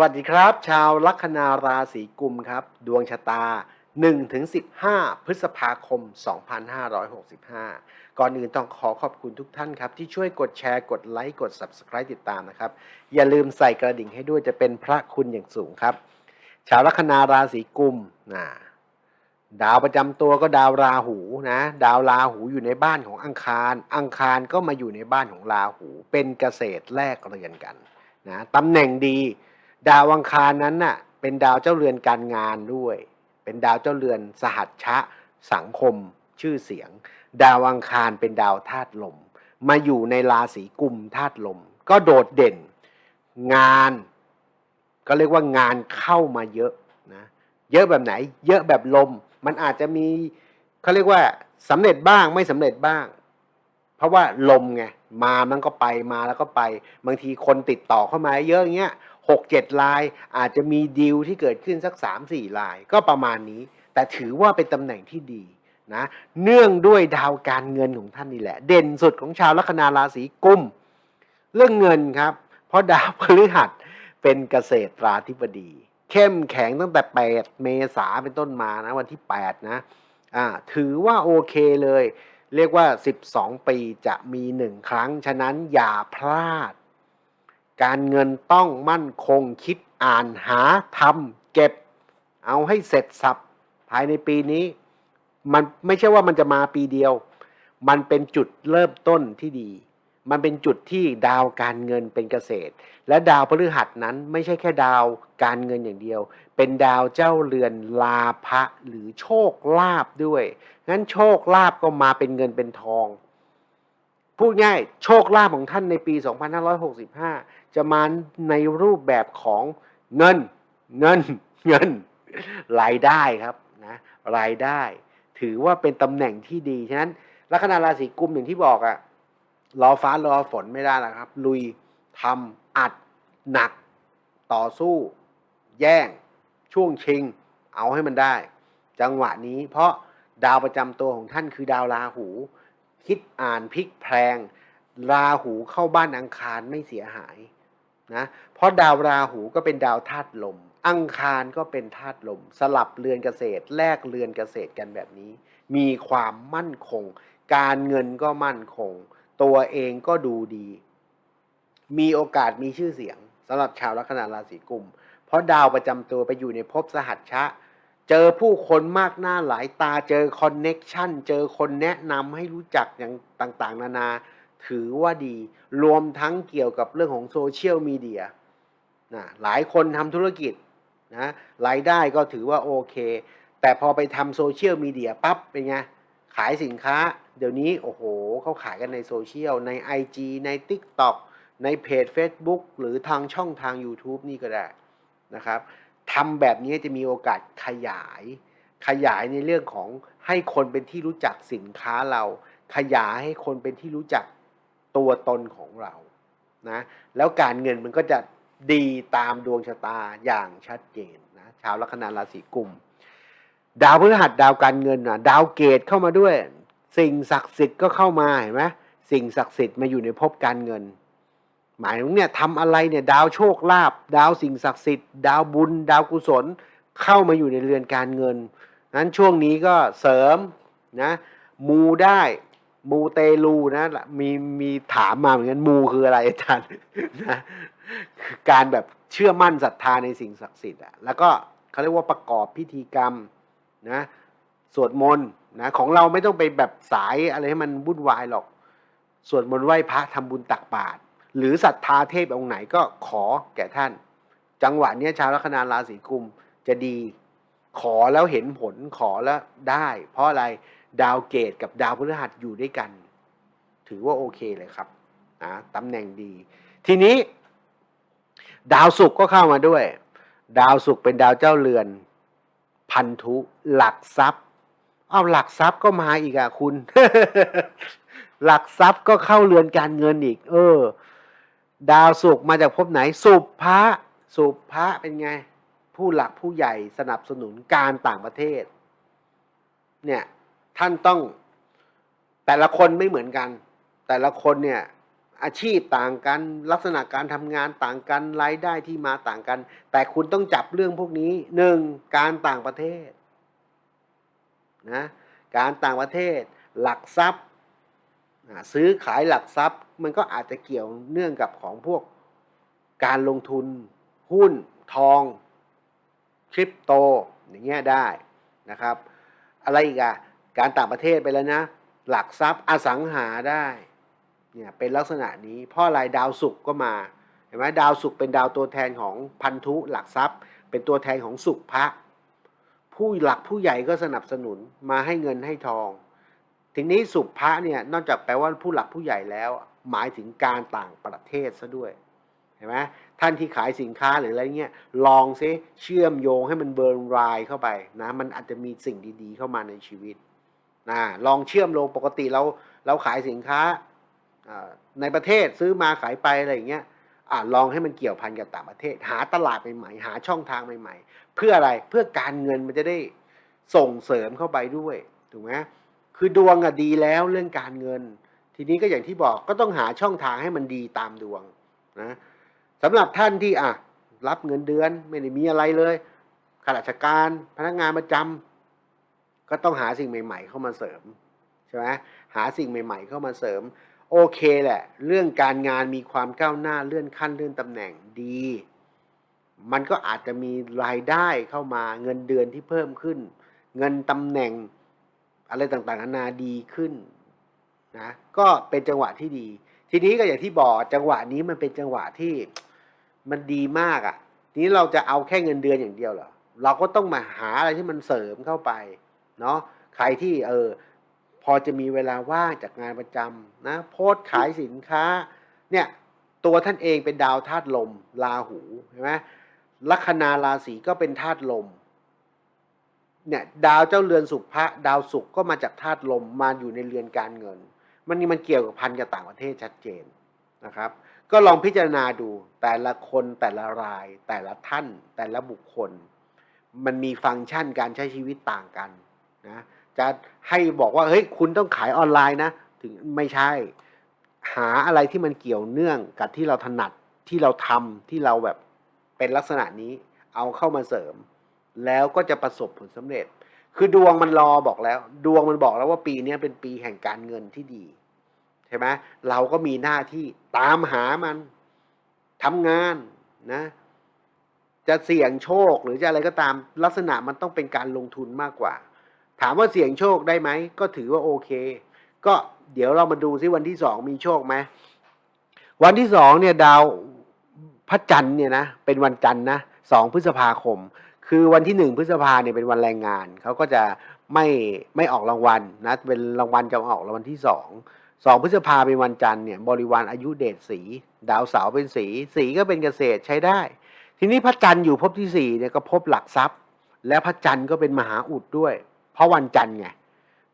วัสดีครับ ชาวลัคนาราศีกุมครับ ดวงชะตา 1-15 พฤษภาคม 2565 ก่อนอื่นต้องขอขอบคุณทุกท่านครับ ที่ช่วยกดแชร์กดไลค์กด Subscribe ติดตามนะครับ อย่าลืมใส่กระดิ่งให้ด้วยจะเป็นพระคุณอย่างสูงครับ ชาวลัคนาราศีกุมนะดาวประจำตัวก็ดาวราหูนะดาวราหูอยู่ในบ้านของอังคาร อังคารก็มาอยู่ในบ้านของราหู เป็นเกษตรแลกเรือนกันนะตำแหน่งดี ดาวอังคารนั้นน่ะเป็นดาวเจ้าเรือนการงานด้วย เป็นดาวเจ้าเรือนสหัชชะ สังคม ชื่อเสียง ดาวอังคารเป็นดาวธาตุลม มาอยู่ในราศีกุมธาตุลม ก็โดดเด่น งาน ก็เรียกว่างานเข้ามาเยอะนะเยอะแบบไหน เยอะแบบลม มันอาจจะมีเขาเรียกว่าสำเร็จบ้างไม่สำเร็จบ้าง เพราะว่าลมไงมามันก็ไปมาแล้วก็ไป บางทีคนติดต่อเข้ามาเยอะอย่างเงี้ย หกเจ็ดลาย อาจจะมีดีลที่เกิดขึ้นสักสามสี่ลาย ก็ประมาณนี้ แต่ถือว่าเป็นตำแหน่งที่ดีนะ เนื่องด้วยดาวการเงินของท่านนี่แหละ เด่นสุดของชาวลัคนาราศีกุม เรื่องเงินครับ เพราะดาวพฤหัสเป็นเกษตรราธิบดี เข้มแข็งตั้งแต่ 8 เมษาเป็นต้นมานะวันที่ 8 นะอ่าถือว่าโอเคเลย เรียกว่า 12 ปีจะมีหนึ่งครั้ง ฉะนั้นอย่าพลาด การเงินต้องมั่นคงคิดอ่านหาทำเก็บ เอาให้เสร็จสับภายในปีนี้ มันไม่ใช่ว่ามันจะมาปีเดียว มันเป็นจุดเริ่มต้นที่ดี มันเป็นจุดที่ดาวการเงินเป็นเกษตร และดาวพฤหัสนั้นไม่ใช่แค่ดาวการเงินอย่างเดียว เป็นดาวเจ้าเรือนลาภะหรือโชคลาภด้วยงั้นโชคลาภก็มาเป็นเงินเป็นทองพูดง่ายโชคลาภของท่านในปี 2565 จะมาในรูปแบบของเงินเงินเงินรายได้ครับนะรายได้ ถือว่าเป็นตำแหน่งที่ดีฉะนั้นลัคนาราศีกุมอย่างที่บอกอะรอฟ้ารอฝนไม่ได้แล้วครับ ลุยทำอัดหนัก ต่อสู้ แย่ง ช่วงชิง เอาให้มันได้ จังหวะนี้เพราะดาวประจำตัวของท่านคือดาวราหู คิดอ่านพลิกแพลงราหูเข้าบ้านอังคารไม่เสียหาย นะเพราะดาวราหูก็เป็นดาวธาตุลม อังคารก็เป็นธาตุลม สลับเรือนเกษตร แลกเรือนเกษตรกันแบบนี้ มีความมั่นคง การเงินก็มั่นคง ตัวเองก็ดูดี มีโอกาสมีชื่อเสียงสำหรับชาวลัคนาราศีกุม เพราะดาวประจำตัวไปอยู่ในภพสหัชชะ เจอผู้คนมากหน้าหลายตาเจอคอนเน็กชันเจอคนแนะนำให้รู้จักอย่างต่างๆ นานา ถือว่าดี รวมทั้งเกี่ยวกับเรื่องของโซเชียลมีเดียนะหลายคนทำธุรกิจนะรายได้ก็ถือว่าโอเค แต่พอไปทำโซเชียลมีเดียปั๊บเป็นไง ขายสินค้า เดี๋ยวนี้โอ้โหเขาขายกันในโซเชียล ใน IG ใน TikTok ในเพจ Facebook หรือทางช่องทาง YouTube นี่ก็ได้นะครับทำแบบนี้จะมีโอกาสขยาย ขยายในเรื่องของให้คนเป็นที่รู้จักสินค้าเรา ขยายให้คนเป็นที่รู้จัก ตัวตนของเรานะแล้วการเงินมันก็จะดีตามดวงชะตาอย่างชัดเจนนะชาวลัคนาราศีกุม ดาวพฤหัสดาวการเงินนะดาวเกตเข้ามาด้วย สิ่งศักดิ์สิทธิ์ก็เข้ามาเห็นไหมสิ่งศักดิ์สิทธิ์มาอยู่ในภพการเงิน หมายถึงเนี่ยทำอะไรเนี่ยดาวโชคลาภดาวสิ่งศักดิ์สิทธิ์ ดาวบุญ ดาวกุศลเข้ามาอยู่ในเรือนการเงินนั้นช่วงนี้ก็เสริมนะมูได้ มูเตลูนะมีมีถามมาเหมือนกันมูคืออะไรอาจารย์นะคือการแบบเชื่อมั่นศรัทธาในสิ่งศักดิ์สิทธิ์อะแล้วก็เขาเรียกว่าประกอบพิธีกรรมนะสวดมนต์นะของเราไม่ต้องไปแบบสายอะไรให้มันวุ่นวายหรอกสวดมนต์ไหว้พระทำบุญตักบาตรหรือศรัทธาเทพองค์ไหนก็ขอแก่ท่าน จังหวะเนี้ยชาวลัคนาราศีกุมจะดี ขอแล้วเห็นผลขอแล้วได้ เพราะอะไร ดาวเกตกับดาวพฤหัสอยู่ด้วยกัน ถือว่าโอเคเลยครับนะตำแหน่งดี ทีนี้ ดาวศุกร์ก็เข้ามาด้วย ดาวศุกร์เป็นดาวเจ้าเรือน พันธุหลักทรัพย์ เอาหลักทรัพย์ก็มาอีกอะคุณ หลักทรัพย์ก็เข้าเรือนการเงินอีก เออ ดาวศุกร์มาจากภพไหน สุภะสุภะเป็นไง ผู้หลักผู้ใหญ่สนับสนุนการต่างประเทศ เนี่ย ท่านต้องแต่ละคนไม่เหมือนกัน แต่ละคนเนี่ยอาชีพต่างกันลักษณะการทำงานต่างกันรายได้ที่มาต่างกัน แต่คุณต้องจับเรื่องพวกนี้หนึ่งการต่างประเทศนะการต่างประเทศ หลักทรัพย์ซื้อขายหลักทรัพย์ มันก็อาจจะเกี่ยวเนื่องกับของพวกการลงทุน หุ้น ทองคริปโตอย่างเงี้ยได้นะครับ อะไรอีกอะ การต่างประเทศไปแล้วนะ หลักทรัพย์อสังหาได้เนี่ยเป็นลักษณะนี้เพราะอะไรดาวศุกก็มาเห็นไหมดาวศุกเป็นดาวตัวแทนของพันธุหลักทรัพย์ เป็นตัวแทนของสุขพระผู้หลักผู้ใหญ่ก็สนับสนุนมาให้เงินให้ทอง ทีนี้สุภะเนี่ยนอกจากแปลว่าผู้หลักผู้ใหญ่แล้ว หมายถึงการต่างประเทศซะด้วยเห็นไหมท่านที่ขายสินค้าหรืออะไรเงี้ยลองซิเชื่อมโยงให้มันเบิร์นรายเข้าไปนะมันอาจจะมีสิ่งดีๆ เข้ามาในชีวิต นะลองเชื่อมโยงปกติเราเราขายสินค้าในประเทศซื้อมาขายไปอะไรอย่างเงี้ยอลองให้มันเกี่ยวพันกับต่างประเทศ หาตลาดใหม่ๆหาช่องทางใหม่ๆ เพื่ออะไรเพื่อการเงินมันจะได้ส่งเสริมเข้าไปด้วยถูกไหมคือดวงอะดีแล้วเรื่องการเงิน ทีนี้ก็อย่างที่บอกก็ต้องหาช่องทางให้มันดีตามดวงนะสำหรับท่านที่อะรับเงินเดือนไม่ได้มีอะไรเลยข้าราชการพนักงานประจำ ก็ต้องหาสิ่งใหม่ ๆ เข้ามาเสริมใช่ไหมหาสิ่งใหม่ ๆ เข้ามาเสริม โอเคแหละ เรื่องการงานมีความก้าวหน้าเลื่อนขั้นเลื่อนตำแหน่งดี มันก็อาจจะมีรายได้เข้ามาเงินเดือนที่เพิ่มขึ้น เงินตำแหน่งอะไรต่างๆนานาดีขึ้นนะก็เป็นจังหวะที่ดี ทีนี้ก็อย่างที่บอกจังหวะนี้มันเป็นจังหวะที่มันดีมากอะ่ะทีนี้เราจะเอาแค่เงินเดือนอย่างเดียวเหรอเราก็ต้องมาหาอะไรที่มันเสริมเข้าไป เนาะใครที่เออพอจะมีเวลาว่างจากงานประจำนะโพสขายสินค้าเนี่ยตัวท่านเองเป็นดาวธาตุลมราหูเห็นไหมลัคนาราศีก็เป็นธาตุลมเนี่ยดาวเจ้าเรือนสุภะดาวศุกร์ก็มาจากธาตุลมมาอยู่ในเรือนการเงิน มันนี่มันเกี่ยวกับพันกับต่างประเทศชัดเจนนะครับ ก็ลองพิจารณาดูแต่ละคนแต่ละราย แต่ละท่าน แต่ละบุคคล มันมีฟังก์ชันการใช้ชีวิตต่างกัน นะจะให้บอกว่าเฮ้ยคุณต้องขายออนไลน์นะ ถึงไม่ใช่ หาอะไรที่มันเกี่ยวเนื่องกับที่เราถนัดที่เราทำที่เราแบบเป็นลักษณะนี้ เอาเข้ามาเสริม แล้วก็จะประสบผลสำเร็จ คือดวงมันรอบอกแล้ว ดวงมันบอกแล้วว่าปีนี้เป็นปีแห่งการเงินที่ดีใช่ไหมเราก็มีหน้าที่ตามหามันทำงานนะ จะเสี่ยงโชคหรือจะอะไรก็ตามลักษณะมันต้องเป็นการลงทุนมากกว่า ถามว่าเสี่ยงโชคได้ไหม ก็ถือว่าโอเค ก็เดี๋ยวเรามาดูซิวันที่สองมีโชคไหมวันที่สองเนี่ยดาวพระจันทร์เนี่ยนะเป็นวันจันทร์นะสองพฤษภาคม คือวันที่หนึ่งพฤษภาเนี่ยเป็นวันแรงงานเขาก็จะไม่ไม่ออกรางวัลนะเป็นรางวัลจะออกรางวัลที่สองสองพฤษภาเป็นวันจันทร์เนี่ยบริวารอายุเดชสี ดาวเสาเป็นสี สีก็เป็นเกษตรใช้ได้ ทีนี้พระจันทร์อยู่ภพที่สี่เนี่ยก็พบหลักทรัพย์ และพระจันทร์ก็เป็นมหาอุดด้วย เพราะวันจันทร์ไง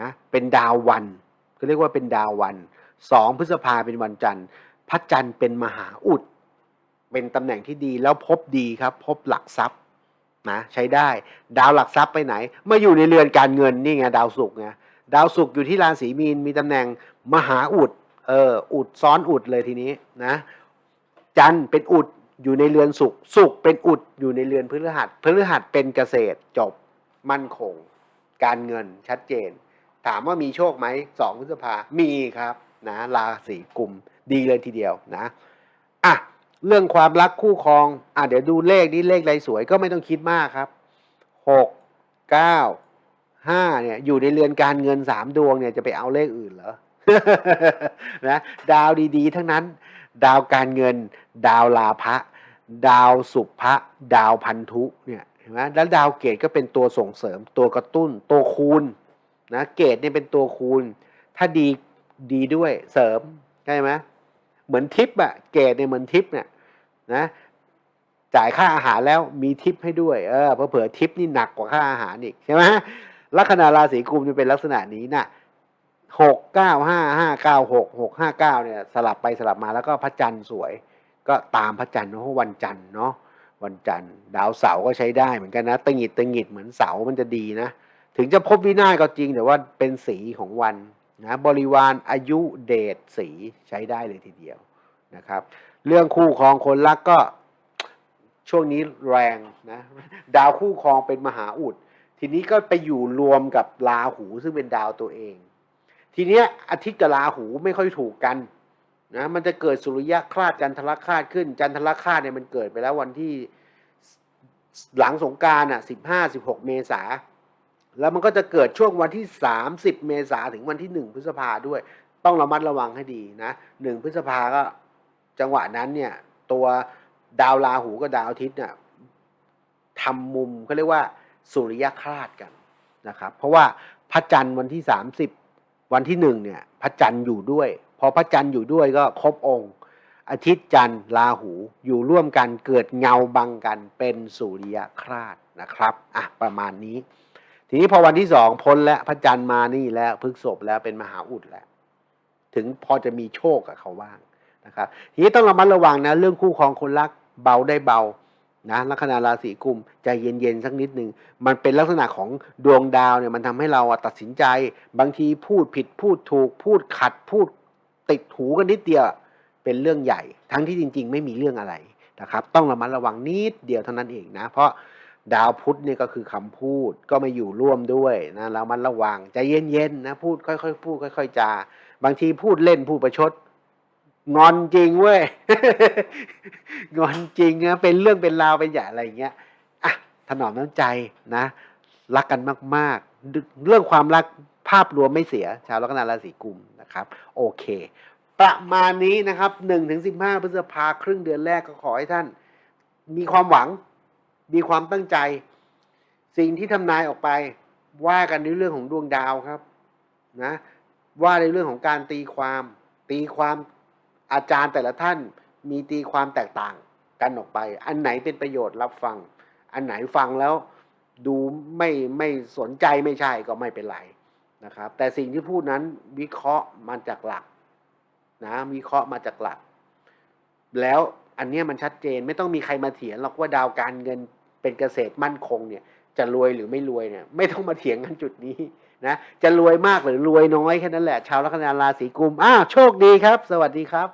นะเป็นดาววันก็เรียกว่าเป็นดาววันสองพฤษภาเป็นวันจันทร์พระจันทร์เป็นมหาอุด เป็นตำแหน่งที่ดีแล้วพบดีครับพบหลักทรัพย์นะใช้ได้ ดาวหลักทรัพย์ไปไหนมาอยู่ในเรือนการเงินนี่ไงดาวศุกร์ไงดาวศุกร์อยู่ที่ราศีมีนมีตำแหน่งมหาอุดเอออุดซ้อนอุดเลยทีนี้นะจันทร์เป็นอุดอยู่ในเรือนศุกร์ศุกเป็นอุดอยู่ในเรือนพฤหัสพฤหัสเป็นเกษตรจบมั่นคง การเงินชัดเจน ถามว่ามีโชคไหมสองพฤษภา มีครับนะราศีกุมดีเลยทีเดียวนะอะเรื่องความรักคู่ครองอะเดี๋ยวดูเลขนี้เลขอะไรสวยก็ไม่ต้องคิดมากครับหกเก้าห้าเนี่ยอยู่ในเรือนการเงินสามดวงเนี่ยจะไปเอาเลขอื่นเหรอนะดาวดีๆ ทั้งนั้น ดาวการเงิน ดาวลาภะดาวสุภะดาวพันธุเนี่ย นไหมแล้วดาวเกตก็เป็นตัวส่งเสริมตัวกระตุ้น ตัวคูณนะเกตเนี่ยเป็นตัวคูณ ถ้าดีดีด้วยเสริมใช่ไหมเหมือนทิปอะเกตเนี่ยเหมือนทิปเนี่ยนะจ่ายค่าอาหารแล้วมีทิปให้ด้วยเออเผื่อทิปนี่หนักกว่าค่าอาหารอีกใช่ไหมลัคนาราศีกุมจะเป็นลักษณะนี้นะหกเก้าห้าห้าเก้าหกหกห้าเก้าเนี่ยสลับไปสลับมาแล้วก็พระจันทร์สวย ก็ตามพระจันทร์เนาะเพราะวันจันทร์เนาะ วันจันทร์ดาวเสาร์ก็ใช้ได้เหมือนกันนะตะหงิดตะหงิดเหมือนเสามันจะดีนะ ถึงจะพบวินาศก็จริง แต่ว่าเป็นสีของวันนะบริวารอายุเดชสีใช้ได้เลยทีเดียวนะครับ เรื่องคู่ครองคนรักก็ช่วงนี้แรงนะดาวคู่ครองเป็นมหาอุด ทีนี้ก็ไปอยู่รวมกับราหูซึ่งเป็นดาวตัวเอง ทีเนี้ยอาทิตย์กับราหูไม่ค่อยถูกกัน นะมันจะเกิดสุริยะคลาดจันทรคาดขึ้น จันทรคาดเนี่ยมันเกิดไปแล้ววันที่หลังสงการอะสิบห้าสิบหกเมษาแล้วมันก็จะเกิดช่วงวันที่สามสิบเมษาถึงวันที่หนึ่งพฤษภาด้วย ต้องระมัดระวังให้ดีนะหนึ่งพฤษภาก็จังหวะนั้นเนี่ยตัวดาวราหูกับดาวอาทิตย์เนี่ยทำมุมเขาเรียกว่าสุริยคราสกันนะครับ เพราะว่าพระจันทร์วันที่สามสิบวันที่หนึ่งเนี่ยพระจันทร์อยู่ด้วย พอพระจันทร์อยู่ด้วยก็ครบองค์ อาทิตย์จันทร์ราหูอยู่ร่วมกันเกิดเงาบังกันเป็นสุริยคราสนะครับอะประมาณนี้ ทีนี้พอวันที่สองพ้นแล้วพระจันทร์มานี่แล้วพฤกษบแล้วเป็นมหาอุดแล้ว ถึงพอจะมีโชคกับเขาบ้างนะครับทีนี้ต้องระมัดระวังนะเรื่องคู่ครองคนรักเบาได้เบานะลัคนาราศีกุมใจเย็นๆสักนิดหนึ่งมันเป็นลักษณะของดวงดาวเนี่ยมันทำให้เราตัดสินใจ บางทีพูดผิดพูดถูกพูดขัดพูด ติดหูกันนิดเดียวเป็นเรื่องใหญ่ ทั้งที่จริง ๆ ไม่มีเรื่องอะไรนะครับ ต้องระมัดระวังนิดเดียวเท่านั้นเองนะ เพราะดาวพุธเนี่ยก็คือคำพูดก็มาอยู่ร่วมด้วยนะเรามันระวังใจเย็นๆนะพูดค่อยๆพูดค่อย ๆจาบางทีพูดเล่นพูดประชด งอนจริงเว้ยงอนจริงนะเป็นเรื่องเป็นราวเป็นใหญ่อะไรอย่างเงี้ยอะถนอมน้ำใจนะ รักกันมากๆ เรื่องความรัก ภาพรวมไม่เสียชาวลัคนาราศีกุมนะครับโอเค ประมาณนี้นะครับหนึ่งถึงสิบห้าพฤษภาครึ่งเดือนแรกก็ขอให้ท่าน มีความหวัง มีความตั้งใจ สิ่งที่ทำนายออกไป ว่ากันในเรื่องของดวงดาวครับนะว่าในเรื่องของการตีความ ตีความอาจารย์แต่ละท่านมีตีความแตกต่างกันออกไป อันไหนเป็นประโยชน์รับฟัง อันไหนฟังแล้วดูไม่ไม่สนใจไม่ใช่ก็ไม่เป็นไร นะครับ แต่สิ่งที่พูดนั้นวิเคราะห์มาจากหลักนะวิเคราะห์มาจากหลัก แล้วอันนี้มันชัดเจนไม่ต้องมีใครมาเถียงหรอกว่าดาวการเงินเป็นเกษตรมั่นคงเนี่ยจะรวยหรือไม่รวยเนี่ยไม่ต้องมาเถียงกันจุดนี้นะจะรวยมากหรือรวยน้อยแค่นั้นแหละ ชาวลัคนาราศีกุมอ้าวโชคดีครับ สวัสดีครับ